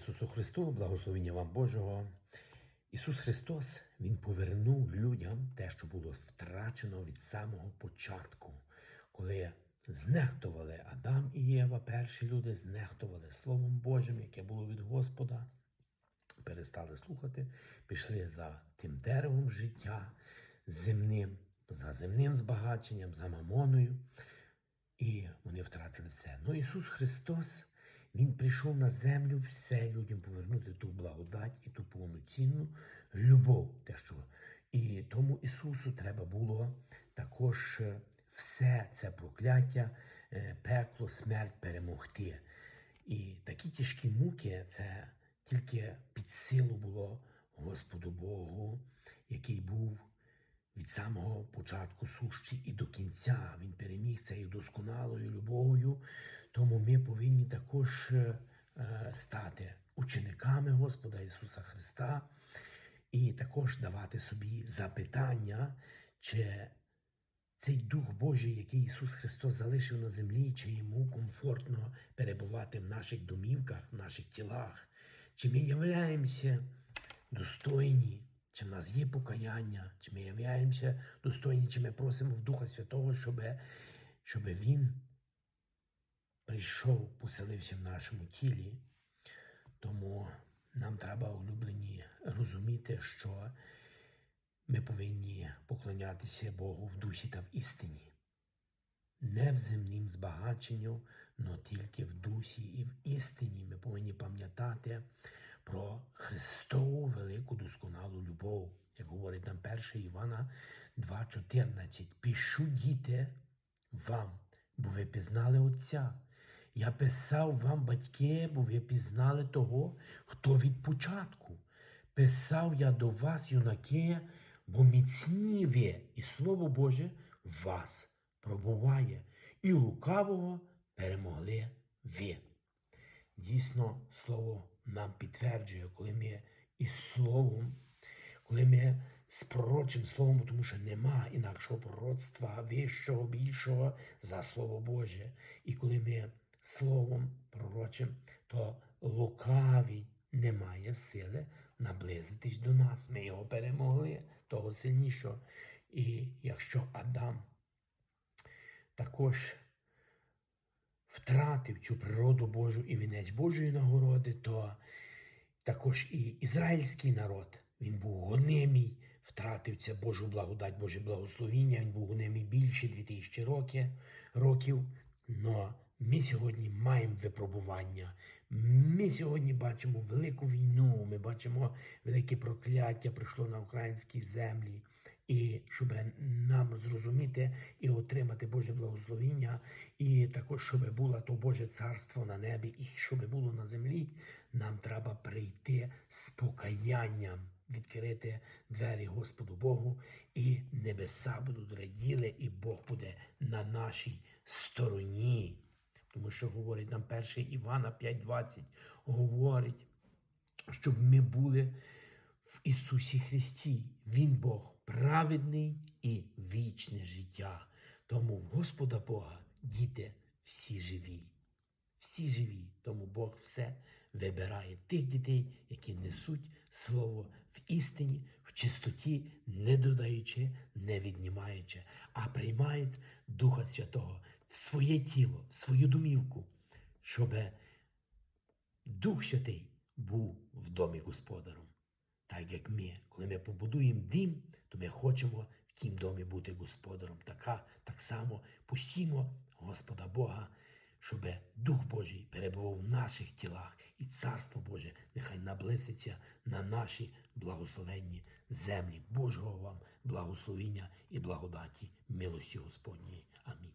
Ісусу Христу, благословення вам Божого. Ісус Христос Він повернув людям те, що було втрачено від самого початку, коли знехтували Адам і Єва, перші люди знехтували Словом Божим, яке було від Господа, перестали слухати, пішли за тим деревом життя земним, за земним збагаченням, за мамоною, і вони втратили все. Ну Ісус Христос. Він прийшов на землю все людям повернути ту благодать і ту повноцінну любов. Те, що... І тому Ісусу треба було також е, все це прокляття, е, пекло, смерть перемогти. І такі тяжкі муки це тільки під силу було Господу Богу, який був від самого початку сущий і до кінця. Він переміг цією досконалою любов'ю. Тому ми повинні також Господа Ісуса Христа і також давати собі запитання, чи цей Дух Божий, який Ісус Христос залишив на землі, чи йому комфортно перебувати в наших домівках, в наших тілах, чи ми являємося достойні, чи в нас є покаяння, чи ми являємося достойні, чи ми просимо в Духа Святого, щоб, щоб Він прийшов, поселився в нашому тілі. Тому нам треба, улюблені, розуміти, що ми повинні поклонятися Богу в дусі та в істині. Не в земнім збагаченню, но тільки в дусі і в істині ми повинні пам'ятати про Христову велику досконалу любов, як говорить нам 1 Івана 2,14. Пішу, діти, вам, бо ви пізнали Отця. Я писав вам, батьки, бо ви пізнали того, хто від початку. Писав я до вас, юнаки, бо міцні ви, і Слово Боже вас пробуває, і лукавого перемогли ви. Дійсно, Слово нам підтверджує, коли ми із Словом, коли ми з пророчим словом, тому що нема інакшого пророцтва вищого, більшого за Слово Боже. І коли ми словом пророчим, то лукавий не має сили наблизитись до нас. Ми його перемогли, того сильнішого. І якщо Адам також втратив цю природу Божу і вінець Божої нагороди, то також і ізраїльський народ, він був гонимий, втратив це Божу благодать, Боже благословіння, він був гонимий більше 2000 років, років. Но ми сьогодні маємо випробування. Ми сьогодні бачимо велику війну, ми бачимо велике прокляття прийшло на українські землі. І щоб нам зрозуміти і отримати Боже благословіння, і також, щоб було то Боже царство на небі, і щоб було на землі, нам треба прийти з покаянням, відкрити двері Господу Богу, і небеса будуть раділи, і Бог буде на нашій стороні. Тому що говорить нам 1 Івана 5,20, говорить, щоб ми були в Ісусі Христі. Він Бог праведний і вічне життя. Тому в Господа Бога діти всі живі. Всі живі, тому Бог все вибирає тих дітей, які несуть слово в істині, чистоті, не додаючи, не віднімаючи, а приймають Духа Святого в своє тіло, в свою домівку, щоб Дух Святий був в домі господаром. Так як ми, коли ми побудуємо дім, то ми хочемо в тім домі бути господаром. Така, так само пустімо Господа Бога, щоб Дух Божий перебував в наших тілах, і Царство Боже нехай наблизиться на наші благословенні землі. Божого вам благословіння і благодаті, милості Господньої. Амінь.